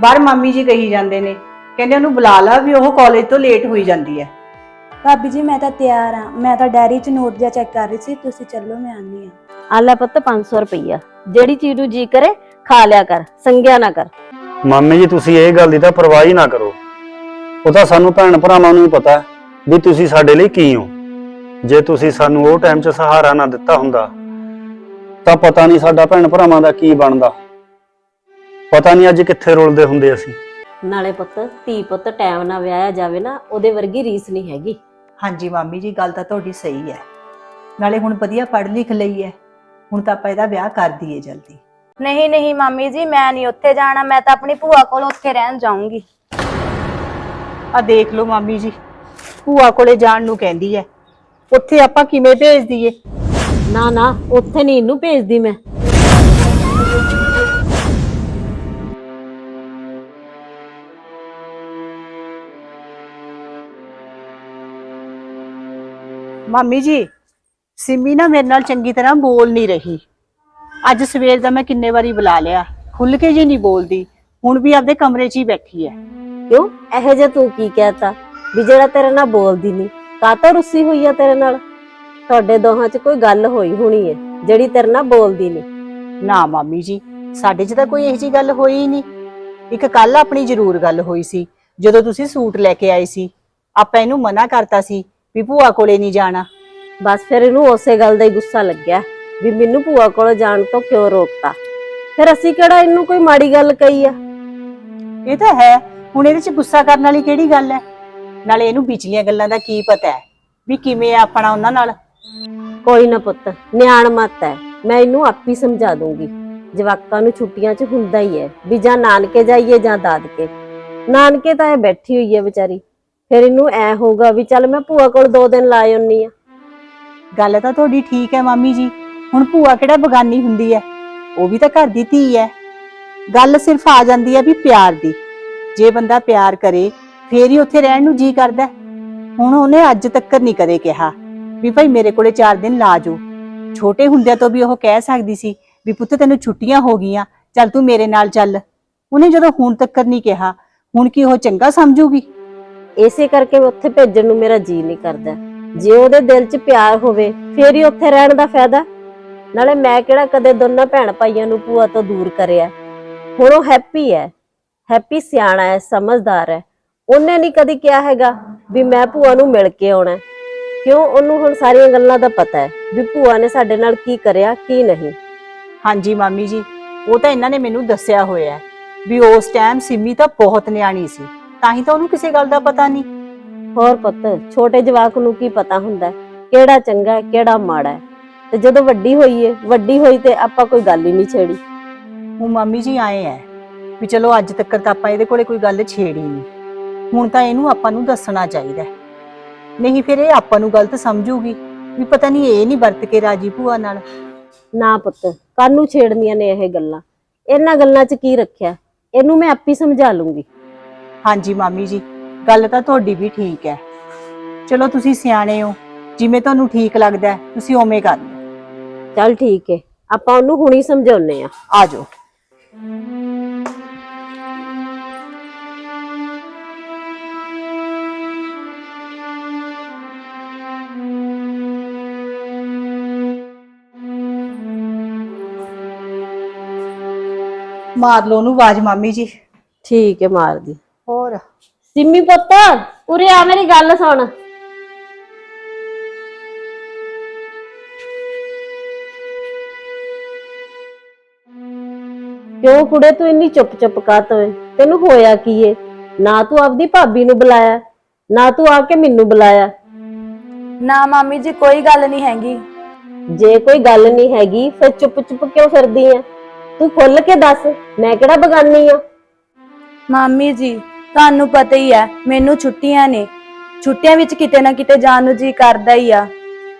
ਬਾਹਰ ਮਾਮੀ ਜੀ ਕਹੀ ਜਾਂਦੇ ਨੇ। ਕਹਿੰਦੇ ਉਹਨੂੰ ਬੁਲਾ ਲਾ ਵੀ ਉਹ ਕਾਲਜ ਤੋਂ ਲੇਟ ਹੋਈ ਜਾਂਦੀ ਹੈ। ਭਾਬੀ ਜੀ ਮੈਂ ਤਾਂ ਤਿਆਰ ਆ ਮੈਂ ਤਾਂ ਡਾਇਰੀ 'ਚ ਨੋਟ ਜਿਹਾ ਚੈੱਕ ਕਰ ਰਹੀ ਸੀ। ਤੁਸੀਂ ਚੱਲੋ ਮੈਂ ਆਨੀ ਆ ਆ ਲੈ ਪੁੱਤ 500 ਰੁਪਈਆ। ਜਿਹੜੀ ਚੀਜ਼ ਨੂੰ ਜੀ ਕਰੇ ਖਾ ਲਿਆ ਕਰ ਸੰਗਿਆ ਨਾ ਕਰ। ਮਾਮੀ ਜੀ ਤੁਸੀਂ ਇਹ ਗੱਲ ਦੀ ਤਾਂ ਪਰਵਾਹ ਹੀ ਨਾ ਕਰੋ। ਉਹ ਤਾਂ ਸਾਨੂੰ ਭੈਣ ਭਰਾਵਾਂ ਨੂੰ ਹੀ ਪਤਾ ਵੀ ਤੁਸੀਂ ਸਾਡੇ ਲਈ ਕੀ ਹੋ। ਜੇ ਤੁਸੀਂ ਸਾਨੂੰ ਉਹ ਟਾਈਮ 'ਚ ਸਹਾਰਾ ਨਾ ਦਿੱਤਾ ਹੁੰਦਾ ਤਾਂ ਪਤਾ ਨਹੀਂ ਸਾਡਾ ਭੈਣ ਭਰਾਵਾਂ ਦਾ ਕੀ ਬਣਦਾ। ਪਤਾ ਨਹੀਂ ਅੱਜ ਕਿੱਥੇ ਰੁਲਦੇ ਹੁੰਦੇ ਅਸੀਂ। ਨਾਲੇ ਪੁੱਤ ਧੀ ਪੁੱਤ ਟਾਈਮ ਨਾਲ ਵਿਆਹਿਆ ਜਾਵੇ ਨਾ ਉਹਦੇ ਵਰਗੀ ਰੀਸ ਨਹੀਂ ਹੈਗੀ। ਹਾਂਜੀ ਮਾਮੀ ਜੀ ਗੱਲ ਤਾਂ ਤੁਹਾਡੀ ਸਹੀ ਹੈ। ਨਾਲੇ ਹੁਣ ਵਧੀਆ ਪੜ੍ਹ ਲਿਖ ਲਈ ਹੈ। ਹੁਣ ਤਾਂ ਆਪਾਂ ਇਹਦਾ ਵਿਆਹ ਕਰ ਦਈਏ ਜਲਦੀ। ਨਹੀਂ ਨਹੀਂ ਮਾਮੀ ਜੀ ਮੈਂ ਨਹੀਂ ਉੱਥੇ ਜਾਣਾ ਮੈਂ ਤਾਂ ਆਪਣੀ ਭੂਆ ਕੋਲ ਉੱਥੇ ਰਹਿਣ ਜਾਊਂਗੀ। ਆ ਦੇਖ ਲਓ ਮਾਮੀ ਜੀ ਭੂਆ ਕੋਲੇ ਜਾਣ ਨੂੰ ਕਹਿੰਦੀ ਹੈ। ਉੱਥੇ ਆਪਾਂ ਕਿਵੇਂ ਭੇਜ ਦਈਏ? ਨਾ ਨਾ ਉੱਥੇ ਨਹੀਂ ਇਹਨੂੰ ਭੇਜਦੀ ਮੈਂ। ਮਾਮੀ ਜੀ ਸਿੰਮੀ ਨਾ ਮੇਰੇ ਨਾਲ ਚੰਗੀ ਤਰ੍ਹਾਂ ਬੋਲ ਨਹੀਂ ਰਹੀ। ਅੱਜ ਸਵੇਰ ਦਾ ਮੈਂ ਕਿੰਨੇ ਵਾਰੀ ਬੁਲਾ ਲਿਆ ਖੁੱਲ ਕੇ ਜੀ ਨਹੀਂ ਬੋਲਦੀ ਹੁਣ ਵੀ ਆਪਦੇ ਕਮਰੇ 'ਚ ਹੀ ਬੈਠੀ ਹੈ ਕਿਉਂ? ਇਹੋ ਜਿਹਾ ਤੂੰ ਕੀ ਕਹਿਤਾ? ਵੀ ਜਿਹੜਾ ਤੇਰੇ ਨਾਲ ਬੋਲਦੀ ਨਹੀਂ ਕਾਤੋਂ ਰੁੱਸੀ ਹੋਈ ਆ ਤੇਰੇ ਨਾਲ? ਤੁਹਾਡੇ ਦੋਹਾਂ 'ਚ ਕੋਈ ਗੱਲ ਹੋਈ ਹੋਣੀ ਹੈ ਜਿਹੜੀ ਤੇਰੇ ਨਾਲ ਬੋਲਦੀ ਨਹੀਂ ਨਾ ਮਾਮੀ ਜੀ ਸਾਡੇ 'ਚ ਤਾਂ ਕੋਈ ਇਹੋ ਜਿਹੀ ਗੱਲ ਹੋਈ ਹੀ ਨਹੀਂ ਇੱਕ ਕੱਲ ਆਪਣੀ ਜ਼ਰੂਰ ਗੱਲ ਹੋਈ ਸੀ ਜਦੋਂ ਤੁਸੀਂ ਸੂਟ ਲੈ ਕੇ ਆਏ ਸੀ। ਆਪਾਂ ਇਹਨੂੰ ਮਨਾ ਕਰਤਾ ਸੀ ਵੀ ਭੂਆ ਕੋਲੇ ਨਹੀਂ ਜਾਣਾ। ਬਸ ਫਿਰ ਇਹਨੂੰ ਉਸੇ ਗੱਲ ਦਾ ਹੀ ਗੁੱਸਾ ਲੱਗਿਆ ਵੀ ਮੈਨੂੰ ਭੂਆ ਕੋਲ ਜਾਣ ਤੋਂ ਕਿਉਂ ਰੋਕਤਾ। ਫਿਰ ਅਸੀਂ ਕਿਹੜਾ ਇਹਨੂੰ ਕੋਈ ਮਾੜੀ ਗੱਲ ਕਹੀ ਆ? ਇਹ ਤਾਂ ਹੈ ਹੁਣ ਇਹਦੇ 'ਚ ਗੁੱਸਾ ਕਰਨ ਵਾਲੀ ਕਿਹੜੀ ਗੱਲ ਹੈ? ਨਾਲੇ ਇਹਨੂੰ ਵਿਚਲੀਆਂ ਗੱਲਾਂ ਦਾ ਕੀ ਪਤਾ ਹੈ? ਵੀ ਕਿਵੇਂ ਆ ਆਪਣਾ ਉਹਨਾਂ ਨਾਲ? ਕੋਈ ਨਾ ਪੁੱਤ ਨਿਆਣ ਮਤ ਹੈ। ਮੈਂ ਇਹਨੂੰ ਆਪੀ ਸਮਝਾ ਦੂੰਗੀ ਜਵਾਕਾਂ ਨੂੰ ਛੁੱਟੀਆਂ 'ਚ ਹੁੰਦਾ ਹੀ ਹੈ ਵੀ ਜਾਂ ਨਾਨਕੇ ਜਾਈਏ ਜਾਂ ਦਾਦਕੇ। ਨਾਨਕੇ ਤਾਂ ਇਹ ਬੈਠੀ ਹੋਈ ਹੈ ਵਿਚਾਰੀ। ਫਿਰ ਇਹਨੂੰ ਐ ਹੋਊਗਾ ਵੀ ਚੱਲ ਮੈਂ ਭੂਆ ਕੋਲ ਦੋ ਦਿਨ ਲਾ ਆਉਣੀ ਆ। ਗੱਲ ਤਾਂ ਤੁਹਾਡੀ ਠੀਕ ਹੈ ਮਾਮੀ ਜੀ। ਹੁਣ ਭੂਆ ਕਿਹੜਾ ਬਗਾਨੀ ਹੁੰਦੀ ਹੈ? ਉਹ ਵੀ ਤਾਂ ਘਰ ਦੀ ਧੀ ਹੈ। ਗੱਲ ਸਿਰਫ ਆ ਜਾਂਦੀ ਹੈ ਵੀ ਪਿਆਰ ਦੀ। ਜੇ ਬੰਦਾ ਪਿਆਰ ਕਰੇ, ਫੇਰ ਹੀ ਉੱਥੇ ਰਹਿਣ ਨੂੰ ਜੀ ਕਰਦਾ ਹੁਣ ਉਹਨੇ ਅੱਜ ਤੱਕ ਨਹੀਂ ਕਦੇ ਕਿਹਾ ਵੀ ਭਾਈ ਮੇਰੇ ਕੋਲੇ 4 ਦਿਨ ਲਾ ਜਾਓ। ਛੋਟੇ ਹੁੰਦਿਆਂ ਤੋਂ ਵੀ ਉਹ ਕਹਿ ਸਕਦੀ ਸੀ ਵੀ ਪੁੱਤ ਤੈਨੂੰ ਛੁੱਟੀਆਂ ਹੋ ਗਈਆਂ, ਚੱਲ ਤੂੰ ਮੇਰੇ ਨਾਲ ਚੱਲ। ਉਹਨੇ ਜਦੋਂ ਹੁਣ ਤੱਕ ਨਹੀਂ ਕਿਹਾ, ਹੁਣ ਕੀ ਉਹ ਚੰਗਾ ਸਮਝੂਗੀ? ਇਸੇ ਕਰਕੇ ਉੱਥੇ ਭੇਜਣ ਨੂੰ ਮੇਰਾ ਜੀ ਨਹੀਂ ਕਰਦਾ। ਜੇ ਉਹਦੇ ਦਿਲ 'ਚ ਪਿਆਰ ਹੋਵੇ, ਫੇਰ ਹੀ ਉੱਥੇ ਰਹਿਣ ਦਾ ਫਾਇਦਾ। ਨਾਲੇ ਮੈਂ ਕਿਹੜਾ ਕਦੇ ਦੋਨਾਂ ਭੈਣ ਭਾਈਆਂ ਨੂੰ ਭੂਆ ਤੋਂ ਦੂਰ ਕਰਿਆ। ਹੁਣ ਉਹ ਹੈਪੀ ਹੈ। ਹੈਪੀ ਸਿਆਣਾ ਹੈ, ਸਮਝਦਾਰ ਹੈ। ਉਹਨੇ ਨਹੀਂ ਕਦੀ ਕਿਹਾ ਹੈਗਾ ਵੀ ਮੈਂ ਭੂਆ ਨੂੰ ਮਿਲ ਕੇ ਆਉਣਾ ਕਿਉਂ? ਉਹਨੂੰ ਹੁਣ ਸਾਰੀਆਂ ਗੱਲਾਂ ਦਾ ਪਤਾ ਹੈ ਵੀ ਭੂਆ ਨੇ ਸਾਡੇ ਨਾਲ ਕੀ ਕਰਿਆ, ਕੀ ਨਹੀਂ। ਹਾਂਜੀ ਮਾਮੀ ਜੀ, ਉਹ ਤਾਂ ਇਹਨਾਂ ਨੇ ਮੈਨੂੰ ਦੱਸਿਆ ਹੋਇਆ ਹੈ ਵੀ ਉਸ ਟਾਈਮ ਸਿੰਮੀ ਤਾਂ ਬਹੁਤ ਨਿਆਣੀ ਸੀ। ਤਾਂ ਹੀ ਤਾਂ ਉਹਨੂੰ ਕਿਸੇ ਗੱਲ ਦਾ ਪਤਾ ਨਹੀਂ। ਹੋਰ ਪੁੱਤ ਛੋਟੇ ਜਵਾਕ ਨੂੰ ਕੀ ਪਤਾ ਹੁੰਦਾ ਹੈ, ਕਿਹੜਾ ਚੰਗਾ ਹੈ ਕਿਹੜਾ ਮਾੜਾ ਹੈ? ਤੇ ਜਦੋਂ ਵੱਡੀ ਹੋਈ ਏ ਵੱਡੀ ਹੋਈ ਤੇ ਆਪਾਂ ਕੋਈ ਗੱਲ ਹੀ ਨਹੀਂ ਛੇੜੀ। ਉਹ ਮਾਮੀ ਜੀ ਆਏ ਐ ਵੀ ਚਲੋ ਅੱਜ ਤੱਕ ਤਾਂ ਆਪਾਂ ਇਹਦੇ ਕੋਲੇ ਕੋਈ ਗੱਲ ਛੇੜੀ ਨਹੀਂ। ਹੁਣ ਤਾਂ ਇਹਨੂੰ ਆਪਾਂ ਨੂੰ ਦੱਸਣਾ ਚਾਹੀਦਾ ਹੈ। ਨਹੀਂ ਫਿਰ ਇਹ ਆਪਾਂ ਨੂੰ ਗਲਤ ਸਮਝੂਗੀ ਵੀ ਪਤਾ ਨਹੀਂ ਇਹ ਨਹੀਂ ਵਰਤ ਕੇ ਰਾਜੀ ਭੂਆ ਨਾਲ। ਨਾ ਪੁੱਤ ਕਾਨੂੰ ਛੇੜਨੀਆਂ ਨੇ ਇਹ ਗੱਲਾਂ? ਇਹਨਾਂ ਗੱਲਾਂ 'ਚ ਕੀ ਰੱਖਿਆ? ਇਹਨੂੰ ਮੈਂ ਆਪੀ ਸਮਝਾ ਲੂੰਗੀ। ਹਾਂਜੀ ਮਾਮੀ ਜੀ ਗੱਲ ਤਾਂ ਤੁਹਾਡੀ ਵੀ ਠੀਕ ਹੈ। ਚਲੋ ਤੁਸੀਂ ਸਿਆਣੇ ਹੋ ਜਿਵੇਂ ਤੁਹਾਨੂੰ ਠੀਕ ਲੱਗਦਾ ਹੈ, ਤੁਸੀਂ ਓਵੇਂ ਕਰ ਲਓ। ਚੱਲ ਠੀਕ ਏ ਆਪਾਂ ਉਹਨੂੰ ਹੁਣੀ ਸਮਝਾਉਨੇ ਆ ਆ ਜਾਓ। ਮਾਰ ਲਓ ਉਹਨੂੰ ਆਵਾਜ਼ ਮਾਮੀ ਜੀ। ਠੀਕ ਏ ਮਾਰਦੀ। ਹੋਰ? ਸਿੰਮੀ ਪੁੱਤ ਉਰੇ ਆ ਮੇਰੀ ਗੱਲ ਸੁਣ। ਕਿਉਂ ਕੁੜੇ ਤੂੰ ਇੰਨੀ ਚੁੱਪ ਚੁੱਪ ਕਾਤ ਹੋਏ ਤੈਨੂੰ ਹੋਇਆ ਕੀ ਏ? ਨਾ ਤੂੰ ਆਪਦੀ ਭਾਬੀ ਨੂੰ ਬੁਲਾਇਆ ਨਾ ਤੂੰ ਆ ਕੇ ਮੈਨੂੰ ਬੁਲਾਇਆ। ਨਾ ਮਾਮੀ ਜੀ ਕੋਈ ਗੱਲ ਨਹੀਂ ਹੈਗੀ। ਜੇ ਕੋਈ ਗੱਲ ਨਹੀਂ ਹੈਗੀ ਫਿਰ ਚੁੱਪ ਚੁੱਪ ਕਿਉਂ ਫਿਰਦੀ ਐ ਤੂੰ ਖੁੱਲ ਕੇ ਦੱਸ ਮੈਂ ਕਿਹੜਾ ਬਗਾਨੀ ਆ? ਮਾਮੀ ਜੀ ਤੁਹਾਨੂੰ ਪਤਾ ਹੀ ਹੈ ਮੈਨੂੰ ਛੁੱਟੀਆਂ ਨੇ। ਛੁੱਟੀਆਂ ਵਿੱਚ ਕਿਤੇ ਨਾ ਕਿਤੇ ਜਾਣ ਨੂੰ ਜੀ ਕਰਦਾ ਹੀ ਆ।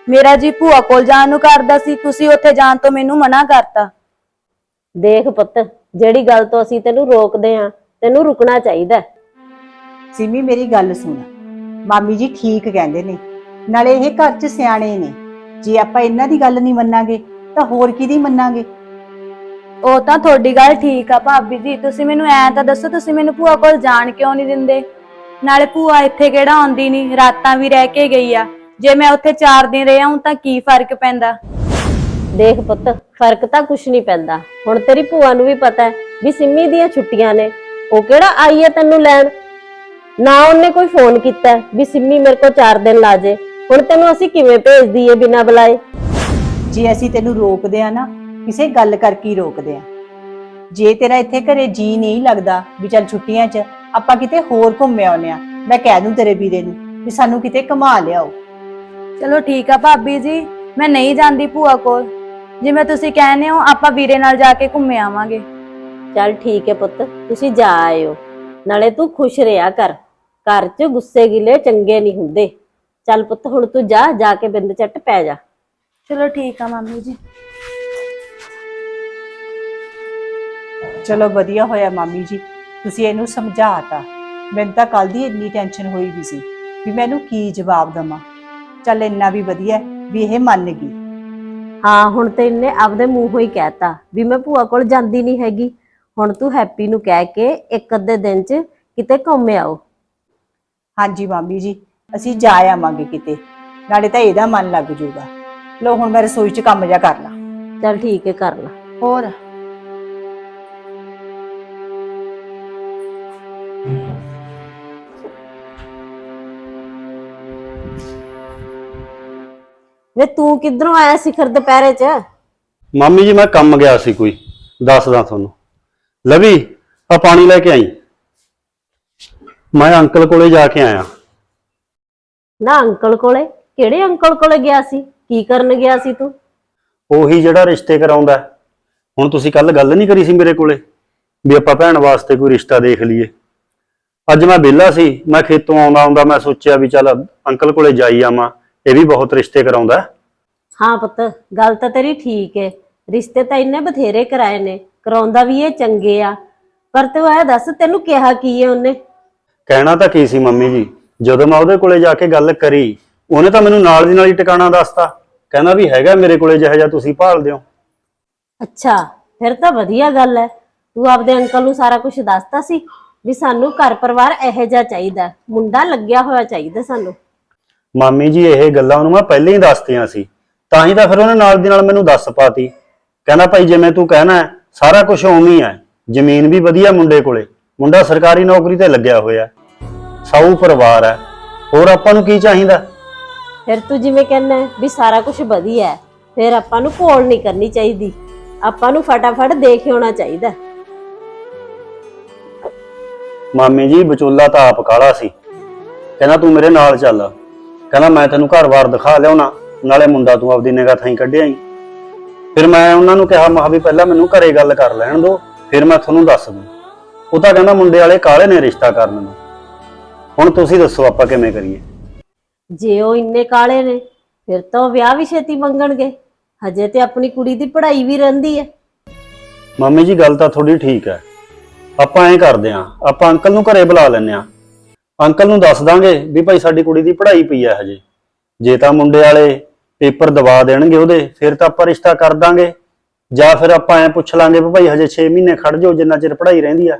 ਮੇਰਾ ਜੀ ਭੂਆ ਕੋਲ ਜਾਣ ਨੂੰ ਕਰਦਾ ਸੀ ਤੁਸੀਂ ਉੱਥੇ ਜਾਣ ਤੋਂ ਮੈਨੂੰ ਮਨਾ ਕਰਤਾ। ਦੇਖ ਪੁੱਤ ਜਿਹੜੀ ਗੱਲ ਤੋਂ ਅਸੀਂ ਤੈਨੂੰ ਰੋਕਦੇ ਆ ਤੈਨੂੰ ਰੁਕਣਾ ਚਾਹੀਦਾ। ਸਿਮੀ ਮੇਰੀ ਗੱਲ ਸੁਣ। ਮਾਮੀ ਜੀ ਠੀਕ ਕਹਿੰਦੇ ਨੇ ਨਾਲੇ ਇਹ ਘਰ 'ਚ ਸਿਆਣੇ ਨੇ। ਜੇ ਆਪਾਂ ਇਹਨਾਂ ਦੀ ਗੱਲ ਨਹੀਂ ਮੰਨਾਂਗੇ ਤਾਂ ਹੋਰ ਕਿਹਦੀ ਮੰਨਾਂਗੇ? ਉਹ ਤਾਂ ਤੁਹਾਡੀ ਗੱਲ ਠੀਕ ਆ ਭਾਬੀ ਜੀ। ਤੁਸੀਂ ਮੈਨੂੰ ਐ ਤਾਂ ਦੱਸੋ ਤੁਸੀਂ ਮੈਨੂੰ ਭੂਆ ਕੋਲ ਜਾਣ ਕਿਉਂ ਨਹੀਂ ਦਿੰਦੇ? ਨਾਲੇ ਭੂਆ ਇੱਥੇ ਕਿਹੜਾ ਆਉਂਦੀ ਨਹੀਂ ਰਾਤਾਂ ਵੀ ਰਹਿ ਕੇ ਗਈ ਆ। ਜੇ ਮੈਂ ਉੱਥੇ 4 ਦਿਨ ਰਿਹਾ ਹਾਂ ਤਾਂ ਕੀ ਫ਼ਰਕ ਪੈਂਦਾ? ਦੇਖ ਪੁੱਤ ਫ਼ਰਕ ਤਾਂ ਕੁਛ ਨਹੀਂ ਪੈਂਦਾ। ਹੁਣ ਤੇਰੀ ਭੂਆ ਨੂੰ ਵੀ ਪਤਾ ਹੈ ਵੀ ਸਿੰਮੀ ਦੀਆਂ ਛੁੱਟੀਆਂ ਨੇ। ਉਹ ਕਿਹੜਾ ਆਈ ਹੈ ਤੈਨੂੰ ਲੈਣ? ਨਾ ਉਹਨੇ ਕੋਈ ਫੋਨ ਕੀਤਾ ਹੈ ਵੀ ਸਿੰਮੀ ਮੇਰੇ ਕੋਲ 4 ਦਿਨ ਲਾ ਜੇ। ਹੁਣ ਤੈਨੂੰ ਅਸੀਂ ਕਿਵੇਂ ਭੇਜ ਦਈਏ ਬਿਨਾਂ ਬੁਲਾਏ? ਜੇ ਅਸੀਂ ਤੈਨੂੰ ਰੋਕਦੇ ਆ ਨਾ ਕਿਸੇ ਗੱਲ ਕਰਕੇ ਹੀ ਰੋਕਦੇ ਆ। ਜੇ ਤੇਰਾ ਇੱਥੇ ਘਰੇ ਜੀ ਨਹੀਂ ਲੱਗਦਾ ਵੀ ਚੱਲ ਛੁੱਟੀਆਂ 'ਚ ਆਪਾਂ ਕਿਤੇ ਹੋਰ ਘੁੰਮ ਆਉਨੇ ਆ ਮੈਂ ਕਹਿ ਦੂੰ ਤੇਰੇ ਵੀਰੇ ਨੂੰ ਵੀ ਸਾਨੂੰ ਕਿਤੇ ਘੁਮਾ ਲਿਆਓ। ਚਲੋ ਠੀਕ ਆ ਭਾਬੀ ਜੀ ਮੈਂ ਨਹੀਂ ਜਾਂਦੀ ਭੂਆ ਕੋਲ। ਜਿਵੇਂ ਤੁਸੀਂ ਕਹਿੰਦੇ ਹੋ ਆਪਾਂ ਵੀਰੇ ਨਾਲ ਜਾ ਕੇ ਘੁੰਮ ਆਵਾਂਗੇ। ਚੱਲ ਠੀਕ ਹੈ ਪੁੱਤ ਤੁਸੀਂ ਜਾ ਆਇਓ। ਨਾਲੇ ਤੂੰ ਖੁਸ਼ ਰਿਹਾ ਕਰ। ਘਰ 'ਚ ਗੁੱਸੇ ਗਿਲੇ ਚੰਗੇ ਨਹੀਂ ਹੁੰਦੇ। ਚੱਲ ਪੁੱਤ ਹੁਣ ਤੂੰ ਜਾ ਜਾ ਕੇ ਬਿੰਦ ਚੱਟ ਪੈ ਜਾ। ਚਲੋ ਠੀਕ ਆ ਮੰਮੀ ਜੀ। ਚਲੋ ਵਧੀਆ ਹੋਇਆ ਮਾਮੀ ਜੀ ਤੁਸੀਂ ਇਹਨੂੰ ਸਮਝਾਤਾ। ਮੈਨੂੰ ਤਾਂ ਕੱਲ ਦੀ ਇੰਨੀ ਟੈਨਸ਼ਨ ਹੋਈ ਵੀ ਸੀ ਵੀ ਮੈਂ ਇਹਨੂੰ ਕੀ ਜਵਾਬ ਦਵਾਂ। ਚੱਲ ਇੰਨਾ ਵੀ ਵਧੀਆ ਵੀ ਇਹ ਮੰਨ ਗਈ। ਹਾਂ ਹੁਣ ਤੇ ਇਹਨੇ ਆਪਦੇ ਮੂੰਹੋਂ ਹੀ ਕਹਿਤਾ ਵੀ ਮੈਂ ਭੂਆ ਕੋਲ ਜਾਂਦੀ ਨਹੀਂ ਹੈਗੀ। ਹੁਣ ਤੂੰ ਹੈਪੀ ਨੂੰ ਕਹਿ ਕੇ ਇੱਕ ਅੱਧੇ ਦਿਨ 'ਚ ਕਿਤੇ ਘੁੰਮ ਆਓ। ਹਾਂਜੀ ਮਾਮੀ ਜੀ ਅਸੀਂ ਜਾ ਆਵਾਂਗੇ ਕਿਤੇ। ਨਾਲੇ ਤਾਂ ਇਹਦਾ ਮਨ ਲੱਗ ਜਾਊਗਾ ਲੋ ਹੁਣ ਮੈਂ ਰਸੋਈ 'ਚ ਕੰਮ ਜਾ ਕਰ ਲਾਂ। ਚੱਲ ਠੀਕ ਹੈ ਕਰ ਲਾ। ਹੋਰ? ਵੇ ਤੂੰ ਕਿੱਧਰੋਂ ਆਇਆ ਸਿਖਰ ਦੁਪਹਿਰੇ 'ਚ? ਮਾਮੀ ਜੀ ਮੈਂ ਕੰਮ ਗਿਆ ਸੀ ਕੋਈ। ਦੱਸਦਾ ਤੁਹਾਨੂੰ। ਲਵੀ ਆ ਪਾਣੀ ਲੈ ਕੇ ਆਈ। ਮੈਂ ਅੰਕਲ ਕੋਲੇ ਜਾ ਕੇ ਆਇਆ। ਨਾ ਅੰਕਲ ਕੋਲੇ? ਕਿਹੜੇ ਅੰਕਲ ਕੋਲੇ ਗਿਆ ਸੀ? ਕੀ ਕਰਨ ਗਿਆ ਸੀ ਤੂੰ? ਉਹੀ ਜਿਹੜਾ ਰਿਸ਼ਤੇ ਕਰਾਉਂਦਾ। ਹੈ। ਹੁਣ ਤੁਸੀਂ ਕੱਲ ਗੱਲ ਨਹੀਂ ਕਰੀ ਸੀ ਮੇਰੇ ਕੋਲੇ? ਵੀ ਆਪਾਂ ਭੈਣ ਵਾਸਤੇ ਕੋਈ ਰਿਸ਼ਤਾ ਦੇਖ ਲਈਏ। ਅੱਜ ਮੈਂ ਵਿਹਲਾ ਸੀ ਮੈਂ ਖੇਤੋਂ ਆਉਂਦਾ ਆਉਂਦਾ ਮੈਂ ਸੋਚਿਆ ਵੀ ਚੱਲ ਅੰਕਲ ਕੋਲੇ ਜਾਈ ਆਵਾਂ ਇਹ ਵੀ ਬਹੁਤ ਰਿਸ਼ਤੇ ਕਰਾਉਂਦਾ ਹੈ। ਪੁੱਤ ਗੱਲ ਤਾਂ ਤੇਰੀ ਠੀਕ ਹੈ ਰਿਸ਼ਤੇ ਤਾਂ ਇੰਨੇ ਬਥੇਰੇ ਕਰਾਏ ਨੇ ਕਰਾਉਂਦਾ ਵੀ ਇਹ ਚੰਗੇ ਆ ਪਰ ਤੂੰ ਇਹ ਦੱਸ ਤੈਨੂੰ ਕਿਹਾ ਕੀ ਹੈ ਉਹਨੇ? ਕਹਿਣਾ ਤਾਂ ਕੀ ਸੀ ਮੰਮੀ ਜੀ ਜਦੋਂ ਮੈਂ ਉਹਦੇ ਕੋਲੇ ਜਾ ਕੇ ਗੱਲ ਕਰੀ ਉਹਨੇ ਤਾਂ ਮੈਨੂੰ ਨਾਲ ਦੀ ਨਾਲ ਹੀ ਟਿਕਾਣਾ ਦੱਸਤਾ ਕਹਿੰਦਾ ਵੀ ਹੈਗਾ ਮੇਰੇ ਕੋਲੇ ਜਿਹੋ ਜਿਹਾ ਤੁਸੀਂ ਭਾਲਦੇ ਹੋ ਅੱਛਾ ਫਿਰ ਤਾਂ ਵਧੀਆ ਗੱਲ ਹੈ ਤੂੰ ਆਪਦੇ ਅੰਕਲ ਨੂੰ ਸਾਰਾ ਕੁਝ ਦੱਸਤਾ ਸੀ? ਵੀ ਸਾਨੂੰ ਘਰ ਪਰਿਵਾਰ ਇਹੋ ਜਿਹਾ ਚਾਹੀਦਾ। ਮੁੰਡਾ ਲੱਗਿਆ ਹੋਇਆ ਚਾਹੀਦਾ ਸਾਨੂੰ। ਮਾਮੀ ਜੀ ਇਹ ਗੱਲਾਂ ਉਹਨੂੰ ਮੈਂ ਪਹਿਲਾਂ ਹੀ ਦੱਸਤੀਆਂ ਸੀ। ਤਾਂ ਹੀ ਤਾਂ ਫਿਰ ਉਹਨੇ ਨਾਲ ਦੀ ਨਾਲ ਮੈਨੂੰ ਦੱਸ ਪਾਤੀ। ਕਹਿੰਦਾ ਭਾਈ ਜਿਵੇਂ ਤੂੰ ਕਹਿਣਾ ਹੈ, ਸਾਰਾ ਕੁਝ ਉਵੇਂ ਹੀ ਹੈ। ਜ਼ਮੀਨ ਵੀ ਵਧੀਆ ਮੁੰਡੇ ਕੋਲੇ। ਮੁੰਡਾ ਸਰਕਾਰੀ ਨੌਕਰੀ ਤੇ ਲੱਗਿਆ ਹੋਇਆ ਹੈ। ਸਾਊ ਪਰਿਵਾਰ ਹੈ। ਹੋਰ ਆਪਾਂ ਨੂੰ ਕੀ ਚਾਹੀਦਾ? ਫਿਰ ਤੂੰ ਜਿਵੇਂ ਕਹਿੰਦਾ ਹੈ ਵੀ ਸਾਰਾ ਕੁਝ ਵਧੀਆ ਹੈ। ਫਿਰ ਆਪਾਂ ਨੂੰ ਘੋਲ ਨਹੀਂ ਕਰਨੀ ਚਾਹੀਦੀ। ਆਪਾਂ ਨੂੰ ਫਟਾਫਟ ਦੇਖ ਆਉਣਾ ਚਾਹੀਦਾ ਮਾਮੀ ਜੀ ਵਿਚੋਲਾ ਤਾਂ ਆਪ ਕਾਲਾ ਸੀ। ਕਹਿੰਦਾ ਤੂੰ ਮੇਰੇ ਨਾਲ ਚੱਲ। ਕਹਿੰਦਾ ਮੈਂ ਤੈਨੂੰ ਘਰ-ਬਾਰ ਦਿਖਾ ਲਿਆਉਣਾ। ਨਾਲੇ ਮੁੰਡਾ ਤੂੰ ਆਪਦੀ ਨਿਗਾਹ ਥਾਈ ਕੱਢਿਆ ਹੀ ਫਿਰ ਮੈਂ ਉਹਨਾਂ ਨੂੰ ਕਿਹਾ ਮਹਾ ਵੀ ਪਹਿਲਾਂ ਮੈਨੂੰ ਘਰੇ ਗੱਲ ਕਰ ਲੈਣ ਦਿਓ ਫਿਰ ਮੈਂ ਤੁਹਾਨੂੰ ਦੱਸ ਦੂੰ। ਉਹ ਤਾਂ ਕਹਿੰਦਾ ਮੁੰਡੇ ਵਾਲੇ ਕਾਲੇ ਨੇ ਰਿਸ਼ਤਾ ਕਰਨ ਨੂੰ। ਹੁਣ ਤੁਸੀਂ ਦੱਸੋ ਆਪਾਂ ਕਿਵੇਂ ਕਰੀਏ? ਜੇ ਉਹ ਇੰਨੇ ਕਾਲੇ ਨੇ ਫਿਰ ਤਾਂ ਉਹ ਵਿਆਹ ਵੀ ਛੇਤੀ ਮੰਗਣਗੇ। ਹਜੇ ਤੇ ਆਪਣੀ ਕੁੜੀ ਦੀ ਪੜ੍ਹਾਈ ਵੀ ਰਹਿੰਦੀ ਹੈ। ਮੰਮੀ ਜੀ ਗੱਲ ਤਾਂ ਥੋੜੀ ਠੀਕ ਹੈ। ਆਪਾਂ ਐਂ ਕਰਦੇ ਆਂ ਆਪਾਂ ਅੰਕਲ ਨੂੰ ਘਰੇ ਬੁਲਾ ਲੈਂਦੇ ਆਂ। ਅੰਕਲ ਨੂੰ ਦੱਸ ਦਾਂਗੇ ਵੀ ਭਾਈ ਸਾਡੀ ਕੁੜੀ ਦੀ ਪੜ੍ਹਾਈ ਪਈ ਹੈ ਹਜੇ। ਜੇ ਤਾਂ ਮੁੰਡੇ ਵਾਲੇ ਪੇਪਰ ਦਵਾ ਦੇਣਗੇ ਉਹਦੇ ਫਿਰ ਤਾਂ ਆਪਾਂ ਰਿਸ਼ਤਾ ਕਰ ਦਾਂਗੇ। ਜਾਂ ਫਿਰ ਆਪਾਂ ਐਂ ਪੁੱਛ ਲਾਂਗੇ ਵੀ ਭਾਈ ਹਜੇ 6 ਮਹੀਨੇ ਖੜ ਜਾਓ ਜਿੰਨਾ ਚਿਰ ਪੜ੍ਹਾਈ ਰਹਿੰਦੀ ਆ।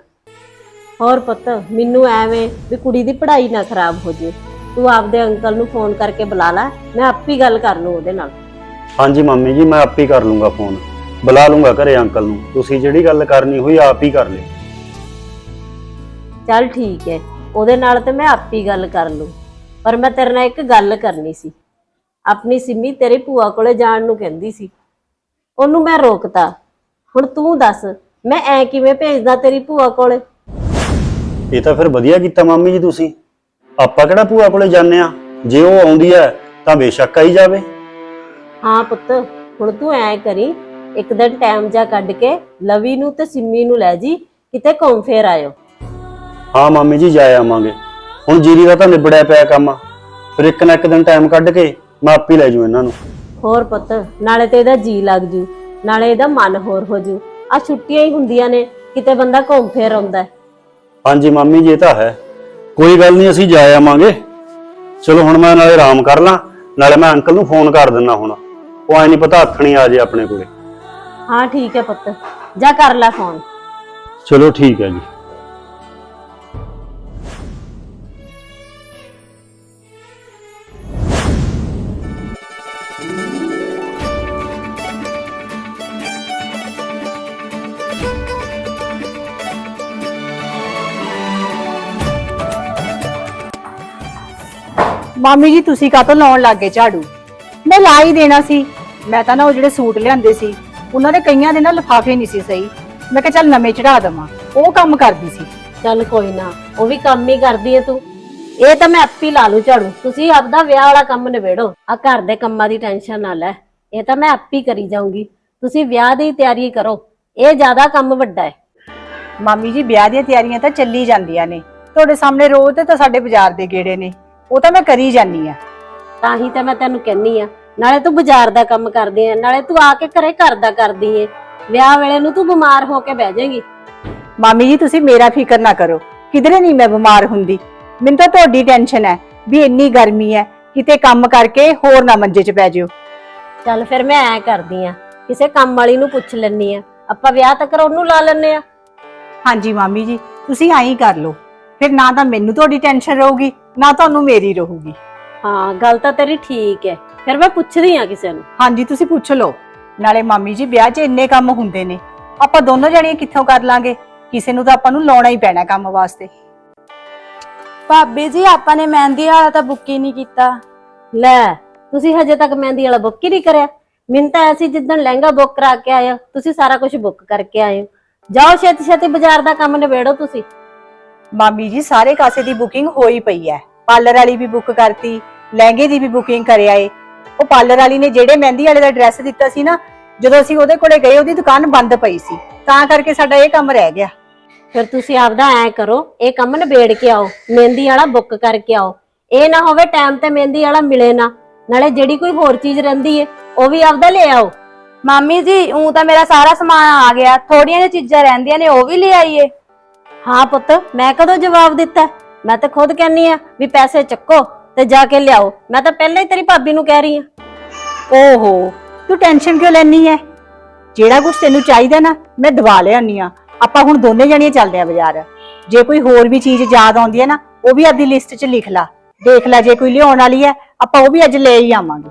ਹੋਰ ਪੁੱਤ ਮੈਨੂੰ ਐਵੇਂ ਵੀ ਕੁੜੀ ਦੀ ਪੜ੍ਹਾਈ ਨਾ ਖਰਾਬ ਹੋ ਜੇ। ਤੂੰ ਆਪਦੇ ਅੰਕਲ ਨੂੰ ਫੋਨ ਕਰਕੇ ਬੁਲਾ ਲੈ ਮੈਂ ਆਪੀ ਗੱਲ ਕਰ ਲੂੰ ਉਹਦੇ ਨਾਲ। ਹਾਂਜੀ ਮੰਮੀ ਜੀ ਮੈਂ ਆਪ ਕਰ ਲੂੰਗਾ ਫੋਨ। ਬੁਲਾ ਲੂੰਗਾ ਘਰੇ ਅੰਕਲ ਨੂੰ। ਤੁਸੀਂ ਜਿਹੜੀ ਗੱਲ ਕਰਨੀ ਹੋਈ ਆਪ ਹੀ ਕਰ ਲਿਓ। ਚੱਲ ਠੀਕ ਹੈ ਉਹਦੇ ਨਾਲ ਤੇ ਮੈਂ ਆਪੀ ਗੱਲ ਕਰ ਲੂੰ। ਪਰ ਮੈਂ ਤੇਰੇ ਨਾਲ ਇੱਕ ਗੱਲ ਕਰਨੀ ਸੀ। ਆਪਣੀ ਸਿੰਮੀ ਤੇਰੀ ਭੂਆ ਕੋਲੇ ਜਾਣ ਨੂੰ ਕਹਿੰਦੀ ਸੀ। ਉਹਨੂੰ ਮੈਂ ਰੋਕਤਾ। ਹੁਣ ਤੂੰ ਦੱਸ ਮੈਂ ਐ ਕਿਵੇਂ ਭੇਜਦਾ ਤੇਰੀ ਭੂਆ ਕੋਲੇ? ਇਹ ਤਾਂ ਫਿਰ ਵਧੀਆ ਕੀਤਾ ਮੰਮੀ ਜੀ ਤੁਸੀਂ। ਆਪਾਂ ਕਿਹੜਾ ਭੂਆ ਕੋਲੇ ਜਾਂਦੇ ਆ ਜੇ ਉਹ ਆਉਂਦੀ ਹੈ ਤਾਂ ਬੇਸ਼ੱਕ ਆਈ ਜਾਵੇ। ਹਾਂ ਪੁੱਤ ਹੁਣ ਤੂੰ ਐ ਕਰੀ ਇੱਕ ਦਿਨ ਟਾਈਮ ਜਾ ਕੱਢ ਕੇ ਲਵੀ ਨੂੰ ਤੇ ਸਿੰਮੀ ਨੂੰ ਲੈ ਜੀ ਕਿਤੇ ਘੁੰਮ ਫੇਰ ਆਇਓ। ਹਾਂ ਮਾਮੀ ਜੀ ਜਾ ਆਵਾਂਗੇ। ਹੁਣ ਜੀਰੀ ਦਾ ਤਾਂ ਨਿਬੜਿਆ ਪਿਆ ਕੰਮ। ਫਿਰ ਇੱਕ ਨਾ ਇੱਕ ਦਿਨ ਟਾਈਮ ਕੱਢ ਕੇ ਮੈਂ ਆਪ ਲੈ ਜੂ ਇਹਨਾਂ ਨੂੰ। ਹੋਰ ਪੁੱਤ ਨਾਲੇ ਤੇ ਇਹਦਾ ਜੀ ਲੱਗ ਜੂ। ਨਾਲੇ ਇਹਦਾ ਮਨ ਹੋਰ ਹੋ ਜੂ। ਆ ਛੁੱਟੀਆਂ ਹੀ ਹੁੰਦੀਆਂ ਨੇ ਕਿਤੇ ਬੰਦਾ ਘੁੰਮ ਫੇਰ ਆਉਂਦਾ। ਹੈ। ਹਾਂਜੀ ਮਾਮੀ ਜੀ ਇਹ ਤਾਂ ਹੈ। ਕੋਈ ਗੱਲ ਨਹੀਂ ਅਸੀਂ ਜਾ ਆਵਾਂਗੇ। ਚਲੋ ਹੁਣ ਮੈਂ ਨਾਲੇ ਆਰਾਮ ਕਰ ਲਾਂ ਨਾਲੇ ਮੈਂ ਅੰਕਲ ਨੂੰ ਫੋਨ ਕਰ ਦਿੰਦਾ ਹੁਣ। ਉਹ ਐ ਨਹੀਂ ਪਤਾ ਨਹੀਂ ਆ ਜੇ ਆਪਣੇ ਕੋਲੇ। ਹਾਂ ਠੀਕ ਹੈ ਪੁੱਤ। ਜਾ ਕਰ ਲੈ ਫੋਨ ਚਲੋ ਠੀਕ ਹੈ ਜੀ। ਮਾਮੀ ਜੀ ਤੁਸੀਂ ਕਾਹਤੋਂ ਲਾਉਣ ਲੱਗੇ ਝਾੜੂ? ਮੈਂ ਲਾ ਹੀ ਦੇਣਾ ਸੀ। ਮੈਂ ਤਾਂ ਨਾ ਉਹ ਜਿਹੜੇ ਸੂਟ ਲਿਆਂਦੇ ਸੀ ਉਹਨਾਂ ਦੇ ਕਈਆਂ ਦੇ ਨਾ ਲਿਫਾਫੇ ਨਹੀਂ ਸੀ ਸਹੀ। ਮੈਂ ਕਿਹਾ ਚੱਲ ਨਵੇਂ ਚੜਾ ਦਵਾਂ। ਉਹ ਕੰਮ ਕਰਦੀ ਸੀ। ਚੱਲ ਕੋਈ ਨਾ ਉਹ ਵੀ ਕੰਮ ਹੀ ਕਰਦੀ ਹੈ ਤੂੰ। ਇਹ ਤਾਂ ਮੈਂ ਆਪੀ ਲਾ ਲੂ ਝਾੜੂ। ਤੁਸੀਂ ਆਪਦਾ ਵਿਆਹ ਵਾਲਾ ਕੰਮ ਨਿਬੇੜੋ। ਆ ਘਰ ਦੇ ਕੰਮਾਂ ਦੀ ਟੈਨਸ਼ਨ ਨਾ ਲੈ। ਇਹ ਤਾਂ ਮੈਂ ਆਪੀ ਕਰੀ ਜਾਊਂਗੀ। ਤੁਸੀਂ ਵਿਆਹ ਦੀ ਤਿਆਰੀ ਕਰੋ। ਇਹ ਜ਼ਿਆਦਾ ਕੰਮ ਵੱਡਾ ਹੈ ਮਾਮੀ ਜੀ ਵਿਆਹ ਦੀਆਂ ਤਿਆਰੀਆਂ ਤਾਂ ਚੱਲੀ ਜਾਂਦੀਆਂ ਨੇ। ਤੁਹਾਡੇ ਸਾਹਮਣੇ ਰੋਜ਼ ਤੇ ਤਾਂ ਸਾਡੇ ਬਾਜ਼ਾਰ ਦੇ ਗੇੜੇ ਨੇ। ਉਹ ਤਾਂ ਮੈਂ ਕਰੀ ਜਾਨੀ ਆ। ਤਾਂ ਹੀ ਤਾਂ ਮੈਂ ਤੈਨੂੰ ਕਹਿੰਨੀ ਆ ਨਾਲੇ ਤੂੰ ਬਾਜ਼ਾਰ ਦਾ ਕੰਮ ਕਰਦੀ ਐ ਨਾਲੇ ਤੂੰ ਆ ਕੇ ਘਰੇ ਘਰ ਦਾ ਕਰਦੀ ਏ। ਵਿਆਹ ਵੇਲੇ ਨੂੰ ਤੂੰ ਬਿਮਾਰ ਹੋ ਕੇ ਬਹਿ ਜਾਏਂਗੀ। ਮਾਮੀ ਜੀ ਤੁਸੀਂ ਮੇਰਾ ਫਿਕਰ ਨਾ ਕਰੋ। ਕਿਧਰੇ ਨਹੀਂ ਮੈਂ ਬਿਮਾਰ ਹੁੰਦੀ। ਮੈਨੂੰ ਤਾਂ ਤੁਹਾਡੀ ਟੈਨਸ਼ਨ ਹੈ ਵੀ ਇੰਨੀ ਗਰਮੀ ਹੈ ਕਿਤੇ ਕੰਮ ਕਰਕੇ ਹੋਰ ਨਾ ਮੰਜੇ 'ਚ ਪੈ ਜਿਓ। ਚੱਲ ਫਿਰ ਮੈਂ ਐ ਕਰਦੀ ਆ ਕਿਸੇ ਕੰਮ ਵਾਲੀ ਨੂੰ ਪੁੱਛ ਲੈਣੀ ਆ ਆਪਾਂ ਵਿਆਹ ਤੱਕ ਉਹਨੂੰ ਲਾ ਲੈਣੇ ਆ। ਹਾਂਜੀ ਮਾਮੀ ਜੀ ਤੁਸੀਂ ਐਂ ਹੀ ਕਰ ਲਓ। ਫਿਰ ਨਾ ਤਾਂ ਮੈਨੂੰ ਤੁਹਾਡੀ ਟੈਨਸ਼ਨ ਰਹੂਗੀ। ਨਾ ਤੁਹਾਨੂੰ ਮੇਰੀ ਰਹੂਗੀ। ਹਾਂ ਗੱਲ ਤਾਂ ਤੇਰੀ ਠੀਕ ਹੈ। ਫਿਰ ਮੈਂ ਪੁੱਛਦੀ ਆ ਕਿਸੇ ਨੂੰ। ਹਾਂਜੀ ਤੁਸੀਂ ਪੁੱਛ ਲਓ। ਨਾਲੇ ਮਾਮੀ ਜੀ ਵਿਆਹ 'ਚ ਇੰਨੇ ਕੰਮ ਹੁੰਦੇ ਨੇ। ਆਪਾਂ ਦੋਨੋਂ ਜਣੀਆਂ ਕਿੱਥੋਂ ਕਰ ਲਾਂਗੇ? ਕਿਸੇ ਨੂੰ ਤਾਂ ਆਪਾਂ ਨੂੰ ਲਾਉਣਾ ਹੀ ਪੈਣਾ ਕੰਮ ਵਾਸਤੇ। ਭਾਬੀ ਜੀ ਆਪਾਂ ਨੇ ਮਹਿੰਦੀ ਵਾਲਾ ਤਾਂ ਬੁੱਕ ਹੀ ਨਹੀਂ ਕੀਤਾ। ਲੈ ਤੁਸੀਂ ਹਜੇ ਤੱਕ ਮਹਿੰਦੀ ਵਾਲਾ ਬੁੱਕ ਹੀ ਨਹੀਂ ਕਰਿਆ। ਮੈਨੂੰ ਤਾਂ ਐਸੀ ਜਿੱਦਣ ਲਹਿੰਗਾ ਬੁੱਕ ਕਰਾ ਕੇ ਆਏ ਹੋ ਤੁਸੀਂ ਸਾਰਾ ਕੁਝ ਬੁੱਕ ਕਰਕੇ ਆਏ ਹੋ। ਜਾਓ ਛੇਤੀ ਛੇਤੀ ਬਾਜ਼ਾਰ ਦਾ ਕੰਮ ਨਿਬੇੜੋ ਤੁਸੀਂ। ਮਾਮੀ ਜੀ ਸਾਰੇ ਕਾਸੇ ਦੀ ਬੁਕਿੰਗ ਹੋਈ ਪਈ ਹੈ। ਪਾਰਲਰ ਵਾਲੀ ਵੀ ਬੁੱਕ ਕਰਤੀ ਲਹਿੰਗੇ ਦੀ ਵੀ ਬੁਕਿੰਗ ਕਰਿਆ ਏ। ਉਹ ਪਾਰਲਰ ਵਾਲੀ ਨੇ ਜਿਹੜੇ ਮਹਿੰਦੀ ਵਾਲੇ ਦਾ ਐਡਰੈਸ ਦਿੱਤਾ ਸੀ ਨਾ ਜਦੋਂ ਅਸੀਂ ਉਹਦੇ ਕੋਲੇ ਗਏ ਉਹਦੀ ਦੁਕਾਨ ਬੰਦ ਪਈ ਸੀ। ਤਾਂ ਕਰਕੇ ਸਾਡਾ ਇਹ ਕੰਮ ਰਹਿ ਗਿਆ। ਫਿਰ ਤੁਸੀਂ ਆਪਦਾ ਐ ਕਰੋ ਇਹ ਕੰਮ ਨਿਬੇੜ ਕੇ ਆਓ ਮਹਿੰਦੀ ਵਾਲਾ ਬੁੱਕ ਕਰਕੇ ਆਓ। ਇਹ ਨਾ ਹੋਵੇ ਟਾਈਮ ਤੇ ਮਹਿੰਦੀ ਵਾਲਾ ਮਿਲੇ ਨਾ ਨਾਲੇ ਜਿਹੜੀ ਕੋਈ ਹੋਰ ਚੀਜ਼ ਰਹਿੰਦੀ ਏ ਉਹ ਵੀ ਆਪਦਾ ਲੈ ਆਓ। ਮਾਮੀ ਜੀ ਉਂ ਤਾਂ ਮੇਰਾ ਸਾਰਾ ਸਮਾਨ ਆ ਗਿਆ ਥੋੜੀਆਂ ਜਿਹੀਆਂ ਚੀਜ਼ਾਂ ਰਹਿੰਦੀਆਂ ਨੇ ਉਹ ਵੀ ਲੈ ਆਈਏ। ਹਾਂ ਪੁੱਤ ਮੈਂ ਕਦੋਂ ਜਵਾਬ ਦਿੱਤਾ? ਮੈਂ ਤਾਂ ਖੁਦ ਕਹਿੰਨੀ ਆ ਵੀ ਪੈਸੇ ਚੱਕੋ ਤੇ ਜਾ ਕੇ ਲਿਆਓ। ਮੈਂ ਤਾਂ ਪਹਿਲਾਂ ਹੀ ਤੇਰੀ ਭਾਬੀ ਨੂੰ ਕਹਿ ਰਹੀ ਆ ਓਹੋ ਤੂੰ ਟੈਨਸ਼ਨ ਕਿਉਂ ਲੈਣੀ ਹੈ ਜਿਹੜਾ ਕੁਝ ਤੈਨੂੰ ਚਾਹੀਦਾ ਨਾ ਮੈਂ ਦਵਾ ਲਿਆਉਣੀ ਆ। ਆਪਾਂ ਹੁਣ ਦੋਨੇ ਜਣੀਆਂ ਚੱਲਦੇ ਆ ਬਾਜ਼ਾਰ। ਜੇ ਕੋਈ ਹੋਰ ਵੀ ਚੀਜ਼ ਯਾਦ ਆਉਂਦੀ ਹੈ ਨਾ ਉਹ ਵੀ ਆਪਦੀ ਲਿਸਟ 'ਚ ਲਿਖ ਲਾ। ਦੇਖ ਲੈ ਜੇ ਕੋਈ ਲਿਆਉਣ ਵਾਲੀ ਹੈ ਆਪਾਂ ਉਹ ਵੀ ਅੱਜ ਲੈ ਹੀ ਆਵਾਂਗੇ।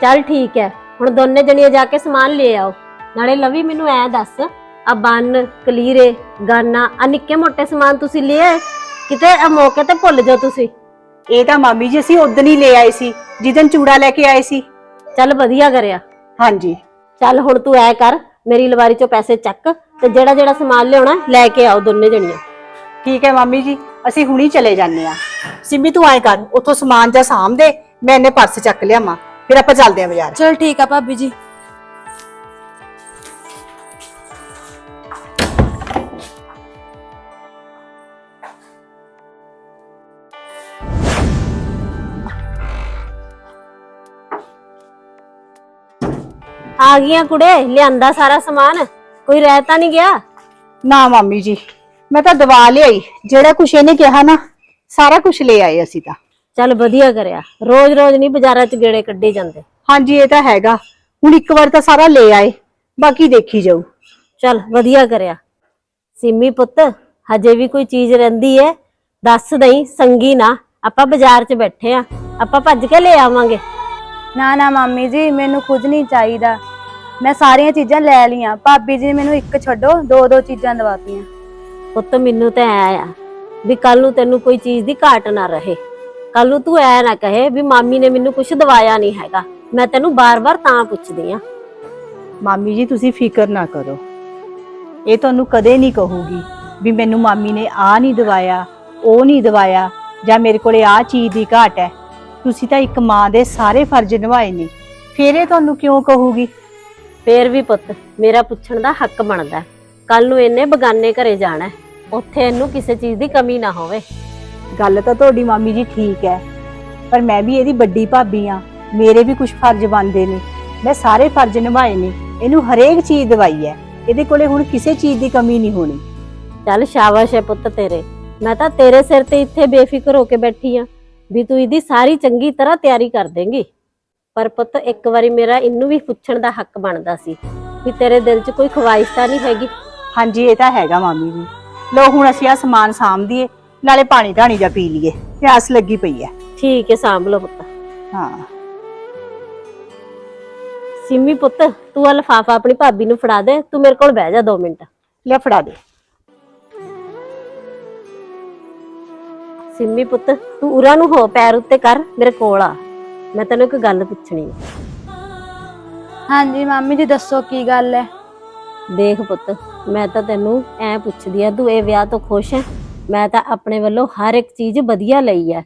ਚੱਲ ਠੀਕ ਹੈ ਹੁਣ ਦੋਨੇ ਜਣੀਆਂ ਜਾ ਕੇ ਸਮਾਨ ਲੈ ਆਓ। ਨਾਲੇ ਲਵੀ ਮੈਨੂੰ ਐ ਦੱਸ ਆ ਬੰਨ ਕਲੀਰੇ ਗਾਨਾ ਆ ਨਿੱਕੇ ਮੋਟੇ ਸਮਾਨ ਤੁਸੀਂ ਲੈ ਆਏ ਕਿਤੇ ਆ ਮੌਕੇ ਤੇ ਭੁੱਲ ਜਾਓ ਤੁਸੀਂ। ਇਹ ਤਾਂ ਮਾਮੀ ਜੀ ਅਸੀਂ ਉਦੋਂ ਹੀ ਲੈ ਆਏ ਸੀ ਜਿੱਦਨ ਚੂੜਾ ਲੈ ਕੇ ਆਏ ਸੀ। ਚੱਲ ਵਧੀਆ ਕਰਿਆ। ਹਾਂਜੀ। ਚੱਲ ਹੁਣ ਤੂੰ ਐ ਕਰ ਮੇਰੀ ਲਵਾਰੀ ਚੋਂ ਪੈਸੇ ਚੱਕ ਤੇ ਜਿਹੜਾ ਜਿਹੜਾ ਸਮਾਨ ਲਿਆਉਣਾ ਲੈ ਕੇ ਆਓ ਦੋਨੇ ਜਣੀਆਂ। ਠੀਕ ਹੈ ਮਾਮੀ ਜੀ ਅਸੀਂ ਹੁਣੀ ਚਲੇ ਜਾਂਦੇ ਆ ਸਿੰਮੀ ਤੂੰ ਐਂ ਕਰ ਉੱਥੋਂ ਸਮਾਨ ਜਾਂ ਸਾਂਭ ਦੇ ਮੈਂ ਇਹਨੇ ਪਰਸ ਚੱਕ ਲਿਆਵਾਂ ਫਿਰ ਆਪਾਂ ਚੱਲਦੇ ਆ ਬਾਜ਼ਾਰ। ਚਲ ਠੀਕ ਆ ਭਾਬੀ ਜੀ। ਆ ਗਈਆਂ ਕੁੜੇ ਲਿਆਂਦਾ ਸਾਰਾ ਸਮਾਨ। ਕੋਈ ਰਹਿ ਤਾਂ ਨਹੀਂ ਗਿਆ? ਨਾ ਮਾਮੀ ਜੀ ਮੈਂ ਤਾਂ ਦਵਾ ਲਿਆਈ ਜਿਹੜਾ ਕੁਛ ਇਹਨੇ ਕਿਹਾ ਨਾ ਸਾਰਾ ਕੁਝ ਲੈ ਆਏ ਅਸੀਂ ਤਾਂ। ਚੱਲ ਵਧੀਆ ਕਰਿਆ ਰੋਜ਼-ਰੋਜ਼ ਨਹੀਂ ਬਾਜ਼ਾਰਾਂ 'ਚ ਗੇੜੇ ਕੱਢੇ ਜਾਂਦੇ। ਹਾਂਜੀ ਇਹ ਤਾਂ ਹੈਗਾ ਹੁਣ ਇੱਕ ਵਾਰ ਤਾਂ ਸਾਰਾ ਲੈ ਆਏ ਬਾਕੀ ਦੇਖੀ ਜਾਊ। ਚੱਲ ਵਧੀਆ ਕਰਿਆ। ਸਿੰਮੀ ਪੁੱਤ ਹਜੇ ਵੀ ਕੋਈ ਚੀਜ਼ ਰਹਿੰਦੀ ਏ ਦੱਸ ਦਈ ਸੰਗੀ ਨਾ ਆਪਾਂ ਬਾਜ਼ਾਰ 'ਚ ਬੈਠੇ ਆ ਆਪਾਂ ਭੱਜ ਕੇ ਲੈ ਆਵਾਂਗੇ। ਨਾ ਨਾ ਮਾਮੀ ਜੀ ਮੈਨੂੰ ਕੁਝ ਨਹੀਂ ਚਾਹੀਦਾ। ਮੈਂ ਸਾਰੀਆਂ ਚੀਜ਼ਾਂ ਲੈ ਲਈਆਂ। ਭਾਬੀ ਜੀ ਨੇ ਮੈਨੂੰ ਇੱਕ ਛੱਡੋ ਦੋ ਦੋ ਚੀਜ਼ਾਂ ਦਵਾਤੀਆਂ। ਪੁੱਤ ਮੈਨੂੰ ਤਾਂ ਐ ਆ ਵੀ ਕੱਲ ਨੂੰ ਤੈਨੂੰ ਕੋਈ ਚੀਜ਼ ਦੀ ਘਾਟ ਨਾ ਰਹੇ। ਕੱਲ ਨੂੰ ਤੂੰ ਐ ਨਾ ਕਹੇ ਵੀ ਮਾਮੀ ਨੇ ਮੈਨੂੰ ਕੁਝ ਦਵਾਇਆ ਨਹੀਂ ਹੈਗਾ। ਮੈਂ ਤੈਨੂੰ ਬਾਰ-ਬਾਰ ਤਾਂ ਪੁੱਛਦੀ ਆ। ਮਾਮੀ ਜੀ ਤੁਸੀਂ ਫਿਕਰ ਨਾ ਕਰੋ। ਇਹ ਤੁਹਾਨੂੰ ਕਦੇ ਨਹੀਂ ਕਹੂਗੀ ਵੀ ਮੈਨੂੰ ਮਾਮੀ ਨੇ ਆ ਨਹੀਂ ਦਵਾਇਆ ਉਹ ਨਹੀਂ ਦਵਾਇਆ ਜਾਂ ਮੇਰੇ ਕੋਲੇ ਆ ਚੀਜ਼ ਦੀ ਘਾਟ ਹੈ। ਤੁਸੀਂ ਤਾਂ ਇੱਕ ਮਾਂ ਦੇ ਸਾਰੇ ਫਰਜ਼ ਨਿਭਾਏ ਨੇ। ਫਿਰ ਇਹ ਤੁਹਾਨੂੰ ਕਿਉਂ ਕਹੂਗੀ? ਫੇਰ ਵੀ ਪੁੱਤ ਮੇਰਾ ਪੁੱਛਣ ਦਾ ਹੱਕ ਬਣਦਾ ਕੱਲ ਨੂੰ ਇਹਨੇ ਬਗਾਨੇ ਘਰੇ ਜਾਣਾ। ਉੱਥੇ ਇਹਨੂੰ ਕਿਸੇ ਚੀਜ਼ ਦੀ ਕਮੀ ਨਾ ਹੋਵੇ। ਗੱਲ ਤਾਂ ਤੁਹਾਡੀ ਮਾਮੀ ਜੀ ਠੀਕ ਹੈ ਪਰ ਮੈਂ ਵੀ ਇਹਦੀ ਵੱਡੀ ਭਾਬੀ ਆ ਮੇਰੇ ਵੀ ਕੁਝ ਫਰਜ਼ ਬਣਦੇ ਨੇ। ਮੈਂ ਸਾਰੇ ਫਰਜ਼ ਨਿਭਾਏ ਨੇ। ਇਹਨੂੰ ਹਰੇਕ ਚੀਜ਼ ਦਵਾਈ ਹੈ। ਇਹਦੇ ਕੋਲੇ ਹੁਣ ਕਿਸੇ ਚੀਜ਼ ਦੀ ਕਮੀ ਨਹੀਂ ਹੋਣੀ। ਚੱਲ ਸ਼ਾਬਾਸ਼ ਹੈ ਪੁੱਤ ਤੇਰੇ। ਮੈਂ ਤਾਂ ਤੇਰੇ ਸਿਰ ਤੇ ਇੱਥੇ ਬੇਫਿਕਰ ਹੋ ਕੇ ਬੈਠੀ ਆ ਵੀ ਤੂੰ ਇਹਦੀ ਸਾਰੀ ਚੰਗੀ ਤਰ੍ਹਾਂ ਤਿਆਰੀ ਕਰ ਦੇਂਗੀ। ਪਰ ਪੁੱਤ ਇੱਕ ਵਾਰੀ ਮੇਰਾ ਇਹਨੂੰ ਵੀ ਪੁੱਛਣ ਦਾ ਹੱਕ ਬਣਦਾ ਸੀ ਵੀ ਤੇਰੇ ਦਿਲ 'ਚ ਕੋਈ ਖਵਾਇਸ਼ ਤਾਂ ਨਹੀਂ ਹੈਗੀ? ਹਾਂਜੀ ਇਹ ਤਾਂ ਹੈਗਾ ਮਾਮੀ ਜੀ। ਲੋ ਹੁਣ ਅਸੀਂ ਆ ਸਮਾਨ ਸਾਂਭ ਦਈਏ ਨਾਲੇ ਪਾਣੀ ਧਾਣੀ ਜਾ ਪੀ ਲਈਏ ਪਿਆਸ ਲੱਗੀ ਪਈ ਹੈ। ਠੀਕ ਹੈ ਸਾਂਭ ਲਓ ਪੁੱਤ। ਹਾਂ। ਸਿੰਮੀ ਪੁੱਤ ਤੂੰ ਆ ਲਫਾਫਾ ਆਪਣੀ ਭਾਬੀ ਨੂੰ ਫੜਾ ਦੇ ਤੂੰ ਮੇਰੇ ਕੋਲ ਬਹਿ ਜਾ 2 ਮਿੰਟ। ਲੈ ਫੜਾ ਦੇ। ਸਿੰਮੀ ਪੁੱਤ ਤੂੰ ਉਰਾ ਨੂੰ ਹੋ ਪੈਰ ਉੱਤੇ ਕਰ ਮੇਰੇ ਕੋਲ ਆ। ਮੈਂ ਤੈਨੂੰ ਇੱਕ ਗੱਲ ਪੁੱਛਣੀ ਹੈ ਹਾਂਜੀ ਮੰਮੀ ਜੀ ਦੱਸੋ ਕੀ ਗੱਲ ਹੈ ਦੇਖ ਪੁੱਤ ਮੈਂ ਤਾਂ ਤੈਨੂੰ ਐ ਪੁੱਛਦੀ ਆ ਤੂੰ ਇਹ ਵਿਆਹ ਤੋਂ ਖੁਸ਼ ਹੈ ਮੈਂ ਤਾਂ ਆਪਣੇ ਵੱਲੋਂ ਹਰ ਇੱਕ ਚੀਜ਼ ਵਧੀਆ ਲਈ ਹੈ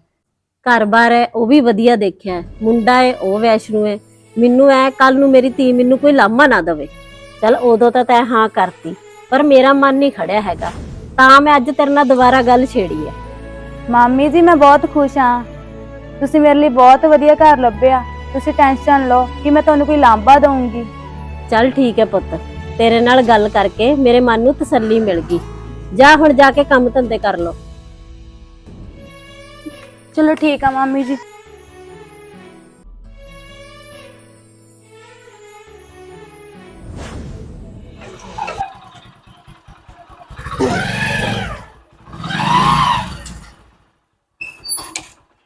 ਘਰ-ਬਾਰ ਹੈ ਉਹ ਵੀ ਵਧੀਆ ਦੇਖਿਆ ਹੈ। ਮੁੰਡਾ ਹੈ ਉਹ ਵੈਸ਼ਨੂ ਹੈ ਮੈਨੂੰ ਐ ਕੱਲ ਨੂੰ ਮੇਰੀ ਧੀ ਮੈਨੂੰ ਕੋਈ ਲਾਮਾ ਨਾ ਦਵੇ। ਚਲ ਉਦੋਂ ਤਾਂ ਤੈਂ ਹਾਂ ਕਰਤੀ ਪਰ ਮੇਰਾ ਮਨ ਨਹੀਂ ਖੜਿਆ ਹੈਗਾ। ਤਾਂ ਮੈਂ ਅੱਜ ਤੇਰੇ ਨਾਲ ਦੁਬਾਰਾ ਗੱਲ ਛੇੜੀ ਹੈ ਮੰਮੀ ਜੀ ਮੈਂ ਬਹੁਤ ਖੁਸ਼ ਹਾਂ ਤੁਸੀਂ ਮੇਰੇ ਲਈ ਬਹੁਤ ਵਧੀਆ ਘਰ ਲੱਭਿਆ। ਤੁਸੀਂ ਟੈਨਸ਼ਨ ਲਓ ਕਿ ਮੈਂ ਤੁਹਾਨੂੰ ਕੋਈ ਲਾਂਭਾ ਦਊਂਗੀ। ਚੱਲ ਠੀਕ ਹੈ ਪੁੱਤ ਤੇਰੇ ਨਾਲ ਗੱਲ ਕਰਕੇ ਮੇਰੇ ਮਨ ਨੂੰ ਤਸੱਲੀ ਮਿਲ ਗਈ। ਜਾ ਹੁਣ ਜਾ ਕੇ ਕੰਮ ਧੰਦੇ ਕਰ ਲੋ ਚਲੋ ਠੀਕ ਆ ਮੰਮੀ ਜੀ।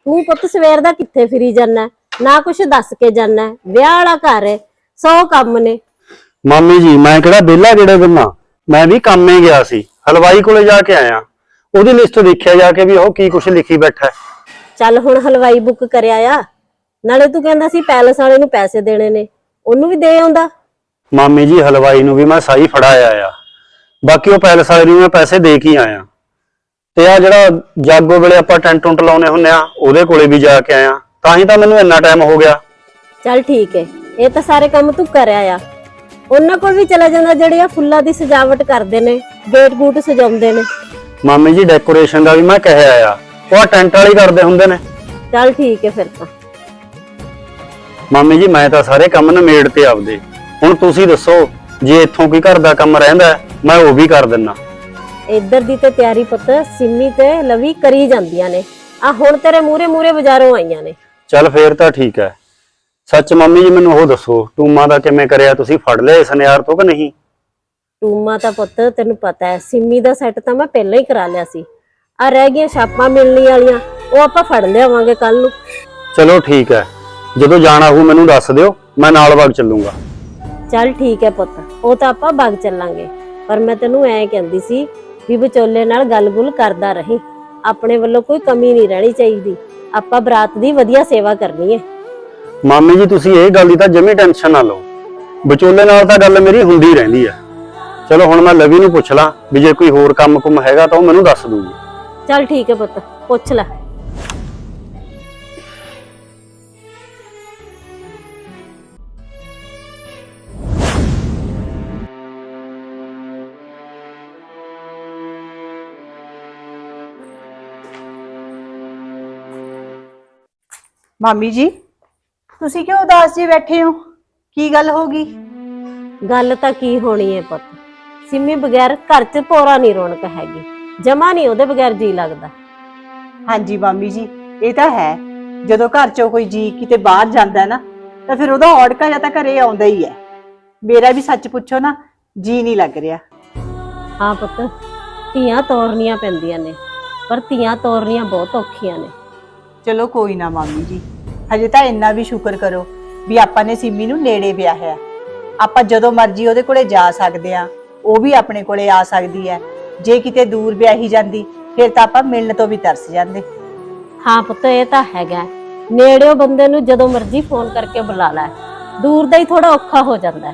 ਤੂੰ ਪੁੱਤ ਸਵੇਰ ਦਾ ਕਿੱਥੇ ਫਿਰੀ ਜਾਨਾ? ਨਾ ਕੁਛ ਦੱਸ ਕੇ ਜਾਨਾ? ਵਿਆਹ ਵਾਲਾ ਘਰ ਹੈ ਸੌ ਕੰਮ ਨੇ। ਮਾਮੀ ਜੀ ਮੈਂ ਕਿਹੜਾ ਵਿਹਲਾ ਜਿਹੜੇ ਦਿਨਾਂ ਮੈਂ ਵੀ ਕੰਮੇ ਗਿਆ ਸੀ ਹਲਵਾਈ ਕੋਲੇ ਜਾ ਕੇ ਆਇਆ। ਉਹਦੀ ਲਿਸਟ ਦੇਖਿਆ ਜਾ ਕੇ ਵੀ ਉਹ ਕੀ ਕੁਛ ਲਿਖੀ ਬੈਠਾ। ਹੈ। ਚੱਲ ਹੁਣ ਹਲਵਾਈ ਬੁੱਕ ਕਰਿਆ ਆ। ਨਾਲੇ ਤੂੰ ਕਹਿੰਦਾ ਸੀ ਪੈਲਸ ਵਾਲੇ ਨੂੰ ਪੈਸੇ ਦੇਣੇ ਨੇ। ਉਹਨੂੰ ਵੀ ਦੇ ਆਉਂਦਾ? ਮਾਮੀ ਜੀ ਹਲਵਾਈ ਨੂੰ ਵੀ ਮੈਂ ਸਾਈ ਫੜਾਇਆ ਆ। ਬਾਕੀ ਉਹ ਪੈਲਸ ਵਾਲੇ ਨੂੰ ਮੈਂ ਪੈਸੇ ਦੇ ਕੇ ਹੀ ਆਇਆ। ਤੇ ਆ ਜਿਹੜਾ ਜਾਗੋ ਵੇਲੇ ਆਪਾਂ ਟੈਂਟ ਟੁੰਟ ਲਾਉਨੇ ਹੁੰਨੇ ਆ ਉਹਦੇ ਕੋਲੇ ਵੀ ਜਾ ਕੇ ਆਇਆ ਤਾਂ ਹੀ ਤਾਂ ਮੈਨੂੰ ਇੰਨਾ ਟਾਈਮ ਹੋ ਗਿਆ। ਚੱਲ ਠੀਕ ਹੈ ਇਹ ਤਾਂ ਸਾਰੇ ਕੰਮ ਤੂੰ ਕਰਿਆ ਆ। ਉਹਨਾਂ ਕੋਲ ਵੀ ਚਲਾ ਜਾਂਦਾ ਜਿਹੜੇ ਆ ਫੁੱਲਾਂ ਦੀ ਸਜਾਵਟ ਕਰਦੇ ਨੇ ਗੇਟ ਗੂਟ ਸਜਾਉਂਦੇ ਨੇ। ਮਾਮੀ ਜੀ ਡੈਕੋਰੇਸ਼ਨ ਦਾ ਵੀ ਮੈਂ ਕਹਿਆ ਆ। ਉਹ ਟੈਂਟ ਵਾਲੇ ਕਰਦੇ ਹੁੰਦੇ ਨੇ। ਚੱਲ ਠੀਕ ਹੈ ਫਿਰ ਤਾਂ। ਮਾਮੀ ਜੀ ਮੈਂ ਤਾਂ ਸਾਰੇ ਕੰਮ ਨਿਮੇੜ ਤੇ ਆਪਦੇ। ਹੁਣ ਤੁਸੀਂ ਦੱਸੋ ਜੇ ਇੱਥੋਂ ਕੋਈ ਘਰ ਦਾ ਕੰਮ ਰਹਿੰਦਾ ਹੈ, ਮੈਂ ਉਹ ਵੀ ਕਰ ਦਿੰਨਾ। ਇੱਧਰ ਦੀ ਤੇ ਤਿਆਰੀ ਪੁੱਤ ਸਿੰਮੀ ਤੇ ਲਵੀ ਕਰੀ ਜਾਂਦੀਆਂ ਨੇ। ਆ ਹੁਣ ਤੇਰੇ ਮੂਰੇ ਮੂਰੇ ਬਾਜ਼ਾਰੋਂ ਆਈਆਂ ਨੇ। ਚੱਲ ਫੇਰ ਤਾਂ ਠੀਕ ਹੈ। ਸੱਚ ਮੰਮੀ ਜੀ ਮੈਨੂੰ ਉਹ ਦੱਸੋ ਟੂਮਾ ਦਾ ਕਿਵੇਂ ਕਰਿਆ ਤੁਸੀਂ ਫੜ ਲਿਆ ਇਸ ਨਿਆਰ ਤੋਂ ਕਿ ਨਹੀਂ? ਟੂਮਾ ਤਾਂ ਪੁੱਤ ਤੈਨੂੰ ਪਤਾ ਹੈ ਸਿੰਮੀ ਦਾ ਸੈੱਟ ਤਾਂ ਮੈਂ ਪਹਿਲਾਂ ਹੀ ਕਰਾ ਲਿਆ ਸੀ। ਆ ਰਹਿ ਗਈਆਂ ਛਾਪਾਂ ਮਿਲਣੀ ਵਾਲੀਆਂ ਉਹ ਆਪਾਂ ਫੜ ਲਿਆਵਾਂਗੇ ਕੱਲ ਨੂੰ। ਚਲੋ ਠੀਕ ਹੈ ਜਦੋਂ ਜਾਣਾ ਹੋਊ ਮੈਨੂੰ ਦੱਸ ਦਿਓ ਮੈਂ ਨਾਲ ਵਗ ਚੱਲੂੰਗਾ। ਚੱਲ ਠੀਕ ਹੈ ਪੁੱਤ ਉਹ ਤਾਂ ਆਪਾਂ ਬਾਗ ਚੱਲਾਂਗੇ। ਪਰ ਮੈਂ ਤੈਨੂੰ ਐ ਕਹਿੰਦੀ ਸੀ ਵੀ ਵਿਚੋਲੇ ਨਾਲ ਗੱਲ-ਗੁਲ ਕਰਦਾ ਰਹੀਂ। ਆਪਣੇ ਵੱਲੋਂ ਕੋਈ ਕਮੀ ਨਹੀਂ ਰਹਿਣੀ ਚਾਹੀਦੀ। ਆਪਾਂ ਬਰਾਤ ਦੀ ਵਧੀਆ ਸੇਵਾ ਕਰਨੀ ਹੈ। ਮਾਮੀ ਜੀ ਤੁਸੀਂ ਇਹ ਗੱਲ ਦੀ ਤਾਂ ਜਮੀ ਟੈਨਸ਼ਨ ਨਾ ਲਓ। ਵਿਚੋਲੇ ਨਾਲ ਤਾਂ ਗੱਲ ਮੇਰੀ ਹੁੰਦੀ ਰਹਿੰਦੀ ਹੈ ਚਲੋ ਹੁਣ ਮੈਂ ਲਵੀ ਨੂੰ ਪੁੱਛ ਲਾਂ ਵੀ ਜੇ ਕੋਈ ਹੋਰ ਕੰਮ-ਕੁਮ ਹੈਗਾ ਤਾਂ ਉਹ ਮੈਨੂੰ ਦੱਸ ਦੂਗੀ। ਚੱਲ ਠੀਕ ਹੈ ਪੁੱਤ ਪੁੱਛ ਲੈ। ਮਾਮੀ ਜੀ ਤੁਸੀਂ ਕਿਉਂ ਉਦਾਸ ਜੀ ਬੈਠੇ ਹੋ? ਕੀ ਗੱਲ ਹੋ ਗਈ? ਗੱਲ ਤਾਂ ਕੀ ਹੋਣੀ ਹੈ ਪੁੱਤ? ਸਿੰਮੀ ਬਗੈਰ ਘਰ 'ਚ ਪੋਰਾ ਨਹੀਂ ਰੌਣਕ ਹੈਗੀ। ਜਮਾ ਨਹੀਂ ਉਹਦੇ ਬਗੈਰ ਜੀ ਲੱਗਦਾ। ਹਾਂਜੀ ਮਾਮੀ ਜੀ ਇਹ ਤਾਂ ਹੈ। ਜਦੋਂ ਘਰ ਚੋਂ ਕੋਈ ਜੀ ਕਿਤੇ ਬਾਹਰ ਜਾਂਦਾ ਨਾ ਤਾਂ ਫਿਰ ਉਹਦਾ ਔੜਕਾ ਜਾਂ ਤਾਂ ਘਰੇ ਆਉਂਦਾ ਹੀ ਹੈ। ਮੇਰਾ ਵੀ ਸੱਚ ਪੁੱਛੋ ਨਾ ਜੀ ਨਹੀਂ ਲੱਗ ਰਿਹਾ। ਹਾਂ ਪੁੱਤ ਧੀਆਂ ਤੋਰਨੀਆਂ ਪੈਂਦੀਆਂ ਨੇ ਪਰ ਧੀਆਂ ਤੋਰਨੀਆਂ ਬਹੁਤ ਔਖੀਆਂ ਨੇ। ਚਲੋ ਕੋਈ ਨਾ ਮਾਮੀ ਜੀ। ਹਜੇ ਤਾਂ ਇੰਨਾ ਵੀ ਸ਼ੁਕਰ ਕਰੋ ਵੀ ਆਪਾਂ ਨੇ ਸਿੰਮੀ ਨੂੰ ਨੇੜੇ ਵਿਆਹਿਆ ਹੈ। ਆਪਾਂ ਜਦੋਂ ਮਰਜ਼ੀ ਉਹਦੇ ਕੋਲੇ ਜਾ ਸਕਦੇ ਆ ਉਹ ਵੀ ਆਪਣੇ ਕੋਲੇ ਆ ਸਕਦੀ ਹੈ। ਜੇ ਕਿਤੇ ਦੂਰ ਵਿਆਹੀ ਜਾਂਦੀ ਫਿਰ ਤਾਂ ਆਪਾਂ ਮਿਲਣ ਤੋਂ ਵੀ ਤਰਸ ਜਾਂਦੇ। ਹਾਂ ਪੁੱਤ ਇਹ ਤਾਂ ਹੈਗਾ। ਨੇੜਿਓ ਬੰਦੇ ਨੂੰ ਜਦੋਂ ਮਰਜ਼ੀ ਫੋਨ ਕਰਕੇ ਬੁਲਾ ਲੈ। ਦੂਰ ਦਾ ਹੀ ਥੋੜਾ ਔਖਾ ਹੋ ਜਾਂਦਾ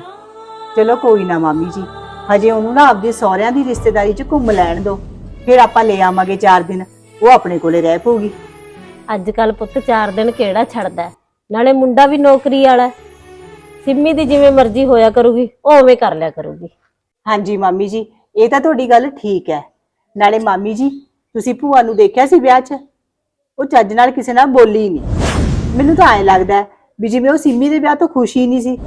ਚਲੋ ਕੋਈ ਨਾ ਮਾਮੀ ਜੀ ਹਜੇ ਉਹਨੂੰ ਨਾ ਆਪਦੇ ਸਹੁਰਿਆਂ ਦੀ ਰਿਸ਼ਤੇਦਾਰੀ 'ਚ ਘੁੰਮ ਲੈਣ ਦਿਓ। ਫਿਰ ਆਪਾਂ ਲੈ ਆਵਾਂਗੇ 4 ਦਿਨ ਉਹ ਆਪਣੇ ਕੋਲੇ ਰਹਿ ਪਊਗੀ। ਅੱਜ ਕੱਲ ਪੁੱਤ 4 ਦਿਨ ਕਿਹੜਾ ਛੱਡਦਾ? ਨਾਲੇ ਮੁੰਡਾ ਵੀ ਨੌਕਰੀ ਵਾਲਾ। ਸਿੰਮੀ ਦੀ ਜਿਵੇਂ ਮਰਜ਼ੀ ਹੋਇਆ ਕਰੂਗੀ ਉਵੇਂ ਕਰ ਲਿਆ ਕਰੂਗੀ। ਹਾਂਜੀ ਮਾਮੀ ਜੀ ਇਹ ਤਾਂ ਤੁਹਾਡੀ ਗੱਲ ਠੀਕ ਹੈ। ਨਾਲੇ ਮਾਮੀ ਜੀ ਤੁਸੀਂ ਭੂਆ ਨੂੰ ਦੇਖਿਆ ਸੀ ਵਿਆਹ 'ਚ? ਉਹ ਚੱਜ ਨਾਲ ਕਿਸੇ ਨਾਲ ਬੋਲੀ ਨਹੀਂ ਮੈਨੂੰ ਤਾਂ ਐਂ ਲੱਗਦਾ ਹੈ ਵੀ ਜਿਵੇਂ ਉਹ ਸਿੰਮੀ ਦੇ ਵਿਆਹ ਤੋਂ ਖੁਸ਼ ਹੀ ਨਹੀਂ ਸੀ।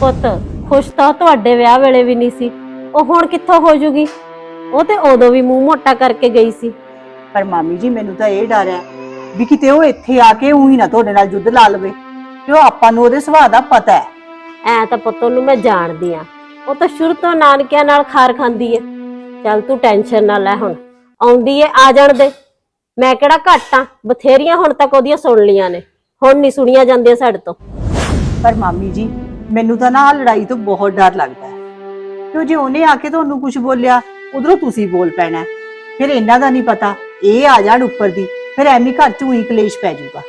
ਪੁੱਤ ਖੁਸ਼ ਤਾਂ ਤੁਹਾਡੇ ਵਿਆਹ ਵੇਲੇ ਵੀ ਨਹੀਂ ਸੀ। ਉਹ ਹੁਣ ਕਿੱਥੋਂ ਹੋ ਜੂਗੀ? ਉਹ ਤੇ ਉਦੋਂ ਵੀ ਮੂੰਹ ਮੋਟਾ ਕਰਕੇ ਗਈ ਸੀ। ਪਰ ਮਾਮੀ ਜੀ ਮੈਨੂੰ ਤਾਂ ਇਹ ਡਰ ਹੈ ਵੀ ਕਿਤੇ ਉਹ ਇੱਥੇ ਆ ਕੇ ਉਹੀ ਨਾ ਤੁਹਾਡੇ ਨਾਲ ਜੁੱਧ ਲਾ ਲਵੇ ਕਿ ਉਹ ਆਪਾਂ ਨੂੰ ਉਹਦੇ ਸੁਭਾਅ ਦਾ ਪਤਾ ਹੈ। ਐ ਤਾਂ ਪੁੱਤ ਉਹਨੂੰ ਮੈਂ ਜਾਣਦੀ ਆ ਉਹ ਤਾਂ ਸ਼ੁਰੂ ਤੋਂ ਨਾਨਕਿਆਂ ਨਾਲ ਖਾਰ ਖਾਂਦੀ ਹੈ। ਚੱਲ ਤੂੰ ਟੈਨਸ਼ਨ ਨਾ ਲੈ ਹੁਣ। ਆਉਂਦੀ ਏ ਆ ਜਾਣ ਦੇ। ਮੈਂ ਕਿਹੜਾ ਘੱਟ ਆ ਬਥੇਰੀਆਂ ਹੁਣ ਤੱਕ ਉਹਦੀਆਂ ਸੁਣ ਲੀਆਂ ਨੇ। ਹੁਣ ਨਹੀਂ ਸੁਣੀਆਂ ਜਾਂਦੀਆਂ ਸਾਡੇ ਤੋਂ। ਪਰ ਮਾਮੀ ਜੀ ਮੈਨੂੰ ਤਾਂ ਨਾ ਆਹ ਲੜਾਈ ਤੋਂ ਬਹੁਤ ਡਰ ਲੱਗਦਾ ਹੈ। ਕਿਉਂ ਜੇ ਉਹਨੇ ਆ ਕੇ ਤੁਹਾਨੂੰ ਕੁਝ ਬੋਲਿਆ ਉਧਰੋਂ ਤੁਸੀਂ ਬੋਲ ਪੈਣਾ ਹੈ। ਫਿਰ ਇਹਨਾਂ ਦਾ ਨਹੀਂ ਪਤਾ ਇਹ ਆ ਜਾਣ ਉੱਪਰ ਦੀ। ਫਿਰ ਐਵੇਂ ਘਰ ਚ ਉਹੀ ਕਲੇਸ਼ ਪੈ ਜਾਊਗਾ।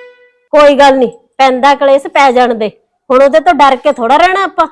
ਕੋਈ ਗੱਲ ਨਹੀਂ ਪੈਂਦਾ ਕਲੇਸ਼ ਪੈ ਜਾਣ ਦੇ। ਹੁਣ ਉਹਦੇ ਤੋਂ ਡਰ ਕੇ ਥੋੜਾ ਰਹਿਣਾ ਆਪਾਂ।